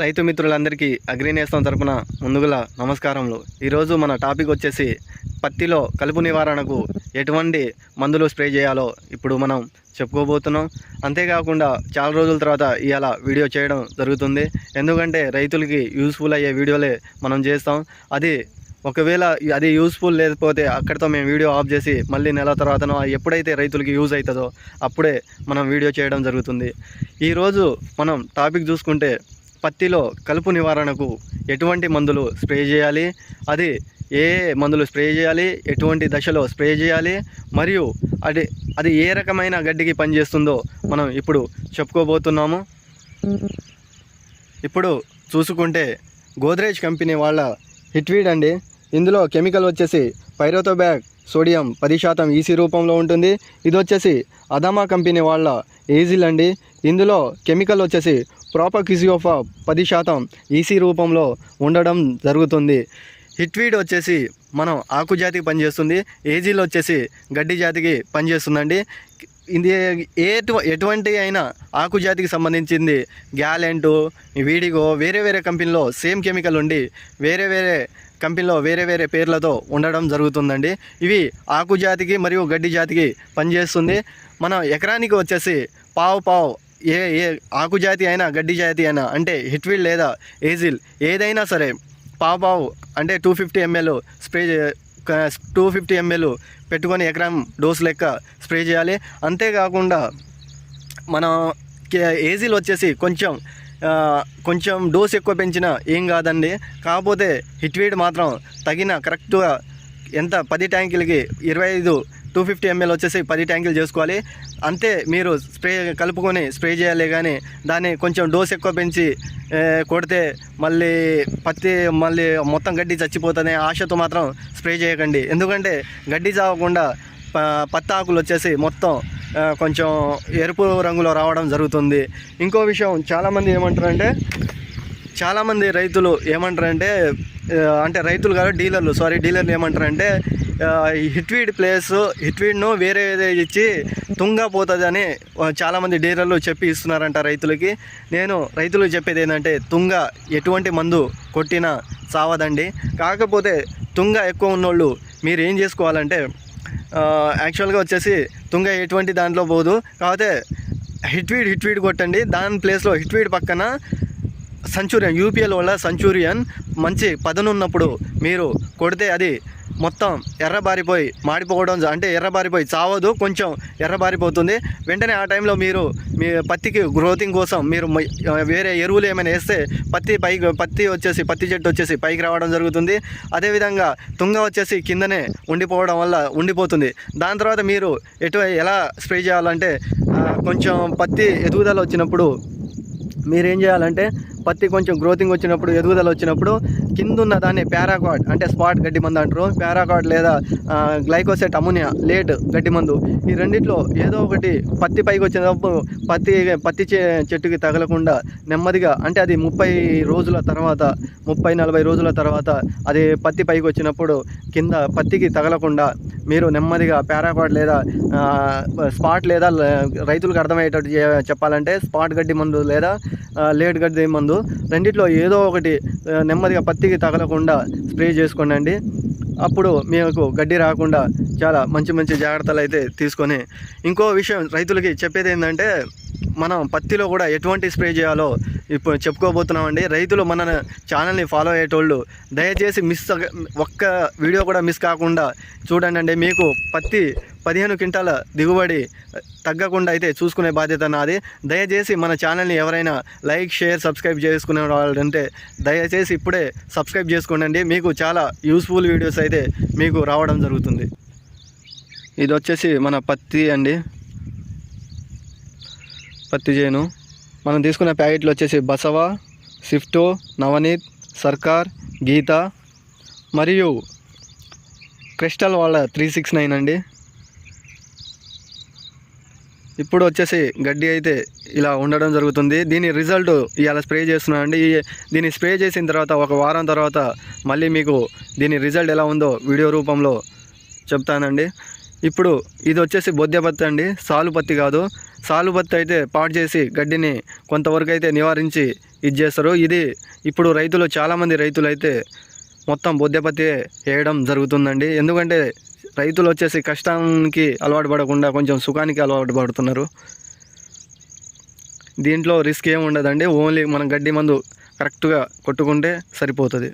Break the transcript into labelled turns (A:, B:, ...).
A: రైతు మిత్రులందరికీ అగ్రినేస్తం తరపున ముందుగుల నమస్కారములు. ఈరోజు మన టాపిక్ వచ్చేసి పత్తిలో కలుపు నివారణకు ఎటువంటి మందులు స్ప్రే చేయాలో ఇప్పుడు మనం చెప్పుకోబోతున్నాం. అంతేకాకుండా చాలా రోజుల తర్వాత ఇవాళ వీడియో చేయడం జరుగుతుంది. ఎందుకంటే రైతులకి యూస్ఫుల్ అయ్యే వీడియోలే మనం చేస్తాం. అది ఒకవేళ అది యూస్ఫుల్ లేకపోతే అక్కడితో మేము వీడియో ఆఫ్ చేసి మళ్ళీ నెల తర్వాతనో ఎప్పుడైతే రైతులకి యూజ్ అవుతుందో అప్పుడే మనం వీడియో చేయడం జరుగుతుంది. ఈరోజు మనం టాపిక్ చూసుకుంటే పత్తిలో కలుపు నివారణకు ఎటువంటి మందులు స్ప్రే చేయాలి? అది ఏ ఏ మందులు స్ప్రే చేయాలి? ఎటువంటి దశలో స్ప్రే చేయాలి? మరియు అది అది ఏ రకమైన గడ్డికి పనిచేస్తుందో మనం ఇప్పుడు చెప్పుకోబోతున్నాము. ఇప్పుడు చూసుకుంటే గోద్రేజ్ కంపెనీ వాళ్ళ హిట్వీడ్ అండి. ఇందులో కెమికల్ వచ్చేసి పైరోతోబ్యాక్ సోడియం పది శాతం ఈసీ రూపంలో ఉంటుంది. ఇది వచ్చేసి అదామా కంపెనీ వాళ్ళ ఏజిల్ అండి. ఇందులో కెమికల్ వచ్చేసి ప్రాపక్సియోఫా పది శాతం ఈసీ రూపంలో ఉండడం జరుగుతుంది. హిట్వీడ్ వచ్చేసి మనం ఆకు జాతికి పనిచేస్తుంది ఏజీలు వచ్చేసి గడ్డి జాతికి పనిచేస్తుందండి. ఇది ఎటు ఎటువంటి అయినా ఆకు జాతికి సంబంధించింది గ్యాలెంటు వీడిగో వేరే వేరే కంపెనీలో సేమ్ కెమికల్ ఉండి వేరే వేరే కంపెనీలో వేరే వేరే పేర్లతో ఉండడం జరుగుతుందండి. ఇవి ఆకు జాతికి మరియు గడ్డి జాతికి పనిచేస్తుంది. మనం ఎకరానికి వచ్చేసి పావు పావు ఏ ఏ ఆకు జాతి అయినా గడ్డి జాతి అయినా అంటే హిట్విల్ లేదా ఏజిల్ ఏదైనా సరే పాపావు పావు అంటే two fifty ML spray two fifty ML పెట్టుకొని ఎకరం డోస్ లెక్క స్ప్రే చేయాలి. అంతేకాకుండా మనం ఏజిల్ వచ్చేసి కొంచెం కొంచెం డోస్ ఎక్కువ పెంచినా ఏం కాదండి. కాకపోతే హిట్వీడ్ మాత్రం తగిన కరెక్ట్గా ఎంత పది ట్యాంకులకి ఇరవై ఐదు టూ ఫిఫ్టీ ఎంఎల్ వచ్చేసి పది ట్యాంకులు చేసుకోవాలి. అంతే మీరు స్ప్రే కలుపుకొని స్ప్రే చేయాలి కానీ దాన్ని కొంచెం డోస్ ఎక్కువ పెంచి కొడితే మళ్ళీ పత్తి మళ్ళీ మొత్తం గడ్డి చచ్చిపోతుంది ఆశతో మాత్రం స్ప్రే చేయకండి. ఎందుకంటే గడ్డి చావకుండా ప- పత్తి ఆకులు వచ్చేసి మొత్తం కొంచెం ఎరుపు రంగులో రావడం జరుగుతుంది. ఇంకో విషయం చాలామంది ఏమంటారంటే చాలామంది రైతులు ఏమంటారంటే అంటే రైతులు కాదు డీలర్లు సారీ డీలర్లు ఏమంటారంటే హిట్వీడ్ ప్లేస్ హిట్వీడ్ను వేరే ఏదో ఇచ్చి తుంగ పోతుందని చాలామంది డీలర్లు చెప్పి ఇస్తున్నారంట రైతులకి. నేను రైతులకు చెప్పేది ఏంటంటే తుంగ ఎటువంటి మందు కొట్టినా సావదండి కాకపోతే తుంగ ఎక్కువ ఉన్నోళ్ళు మీరు ఏం చేసుకోవాలంటే యాక్చువల్గా వచ్చేసి తుంగ ఎటువంటి దాంట్లో పోదు. కాకపోతే హిట్వీడ్ హిట్వీడ్ కొట్టండి. దాని ప్లేస్లో హిట్వీడ్ పక్కన సంచూరియన్ యూపీఎల్ వల్ల సంచూరియన్ మంచి పదనున్నప్పుడు మీరు కొడితే అది మొత్తం ఎర్రబారిపోయి మాడిపోవడం అంటే ఎర్రబారిపోయి చావదు కొంచెం ఎర్రబారిపోతుంది. వెంటనే ఆ టైంలో మీరు మీ పత్తికి గ్రోతింగ్ కోసం మీరు వేరే ఎరువులు ఏమైనా వేస్తే పత్తి పైకి పత్తి వచ్చేసి పత్తి చెట్టు వచ్చేసి పైకి రావడం జరుగుతుంది. అదేవిధంగా తుంగ వచ్చేసి కిందనే ఉండిపోవడం వల్ల ఉండిపోతుంది. దాని తర్వాత మీరు ఎటు ఎలా స్ప్రే చేయాలంటే కొంచెం పత్తి ఎదుగుదల వచ్చినప్పుడు మీరేం చేయాలంటే పత్తి కొంచెం గ్రోతింగ్ వచ్చినప్పుడు ఎదుగుదల వచ్చినప్పుడు కింద ఉన్న దాన్ని పారాకాడ్ అంటే స్పాట్ గడ్డి మందు అంటారు. పారాకాడ్ లేదా గ్లైకోసెట్ అమోనియా లేట్ గడ్డి మందు. ఈ రెండిట్లో ఏదో ఒకటి పత్తి పైకి వచ్చినప్పుడు పత్తి పత్తి చే- చెట్టుకి తగలకుండా నెమ్మదిగా అంటే అది ముప్పై రోజుల తర్వాత ముప్పై నలభై రోజుల తర్వాత అది పత్తి పైకి వచ్చినప్పుడు కింద పత్తికి తగలకుండా మీరు నెమ్మదిగా పారాకాడ్ లేదా స్పాట్ లేదా రైతులకు అర్థమయ్యేటట్టు చెప్పాలంటే స్పాట్ గడ్డి మందు లేదా లేట్ గడ్డి మందు. రెండిట్లో ఏదో ఒకటి నెమ్మదిగా పత్తి గడ్డికి తగలకుండా స్ప్రే చేసుకోండి అప్పుడు మీకు గడ్డి రాకుండా చాలా మంచి మంచి జాగ్రత్తలు అయితే తీసుకొని ఇంకో విషయం రైతులకి చెప్పేది ఏంటంటే మనం పత్తిలో కూడా ఎటువంటి స్ప్రే చేయాలో ఇప్పుడు చెప్పుకోబోతున్నామండి. రైతులు మన ఛానల్ని ఫాలో అయ్యేటోళ్ళు దయచేసి మిస్ ఒక్క వీడియో కూడా మిస్ కాకుండా చూడండి అండి. మీకు పత్తి పదిహేను క్వింటాల దిగుబడి తగ్గకుండా అయితే చూసుకునే బాధ్యత నాది. దయచేసి మన ఛానల్ని ఎవరైనా లైక్ షేర్ సబ్స్క్రైబ్ చేసుకునే వాళ్ళంటే దయచేసి ఇప్పుడే సబ్స్క్రైబ్ చేసుకోండి. మీకు చాలా యూస్ఫుల్ వీడియోస్ అయితే మీకు రావడం జరుగుతుంది. ఇది వచ్చేసి మన పత్తి అండి. పత్తి చేను మనం తీసుకున్న ప్యాకెట్లు వచ్చేసి బసవ స్విఫ్టో నవనీత్ సర్కార్ గీత మరియు క్రిస్టల్ వాళ్ళ త్రీ సిక్స్ నైన్ అండి. ఇప్పుడు వచ్చేసి గడ్డి అయితే ఇలా ఉండడం జరుగుతుంది. దీని రిజల్ట్ ఇవాళ స్ప్రే చేస్తున్నాను అండి. దీన్ని స్ప్రే చేసిన తర్వాత ఒక వారం తర్వాత మళ్ళీ మీకు దీని రిజల్ట్ ఎలా ఉందో వీడియో రూపంలో చెప్తానండి. ఇప్పుడు ఇది వచ్చేసి బొద్దె పత్తి అండి. సాలు పత్తి కాదు. సాలు పత్తి అయితే పాడు చేసి గడ్డిని కొంతవరకు అయితే నివారించి ఇది చేస్తారు. ఇది ఇప్పుడు రైతులు చాలామంది రైతులు అయితే మొత్తం బొద్దెపత్తి వేయడం జరుగుతుందండి. ఎందుకంటే రైతులు వచ్చేసి కష్టానికి అలవాటు పడకుండా కొంచెం సుఖానికి అలవాటు పడుతున్నారు. దీంట్లో రిస్క్ ఏమి ఉండదండి. ఓన్లీ మనం గడ్డి మందు కరెక్ట్గా కొట్టుకుంటే సరిపోతుంది.